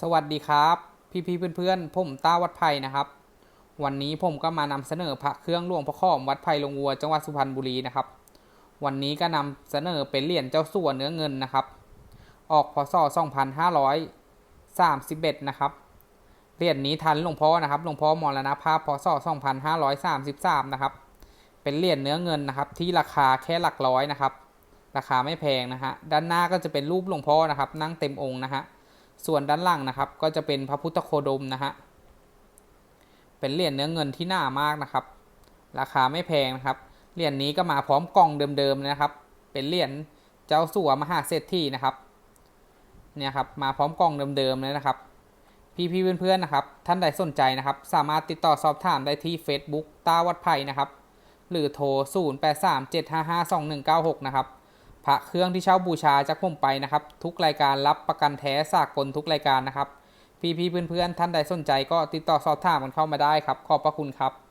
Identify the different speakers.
Speaker 1: สวัสดีครับ พี่ๆเพื่อนๆผมต้าวัดไผ่นะครับ วันนี้ผมก็มานำเสนอพระเครื่องหลวงพ่อข้อมวัดไผ่ลงวัวจังหวัดสุพรรณบุรีนะครับ วันนี้ก็นำเสนอเป็นเหรียญเจ้าสัวเนื้อเงินนะครับ ออกพศ2531นะครับเหรียญนี้ทันหลวงพ่อนะครับหลวงพ่อมรณภาพพศ2533นะครับ เป็นเหรียญเนื้อเงินนะครับ ที่ราคาแค่หลักร้อยนะครับ ราคาไม่แพงนะฮะด้านหน้าก็จะเป็นรูปหลวงพ่อนะครับ นั่งเต็มองค์นะฮะ ส่วนด้านล่างนะครับ ก็จะเป็นพระพุทธโคดมนะฮะ เป็นเหรียญเนื้อเงินที่หนามากนะครับ ราคาไม่แพงนะครับ เหรียญนี้ก็มาพร้อมกล่องเดิมๆนะครับ เป็นเหรียญเจ้าสัวมหาเศรษฐีนะครับ เนี่ยครับ มาพร้อมกล่องเดิมๆเลยนะครับ พี่ๆเพื่อนๆนะครับ ท่านใดสนใจนะครับ สามารถติดต่อสอบถามได้ที่ Facebook ตาวัดไผ่นะครับ หรือโทร 0837552196 นะครับ พระเครื่องที่เช่าบูชาจากผมไปนะครับ ทุกรายการรับประกันแท้สากลทุกรายการนะครับ พี่ๆเพื่อนๆท่านใดสนใจก็ติดต่อสอบถามกันเข้ามาได้ครับ ขอบพระคุณครับ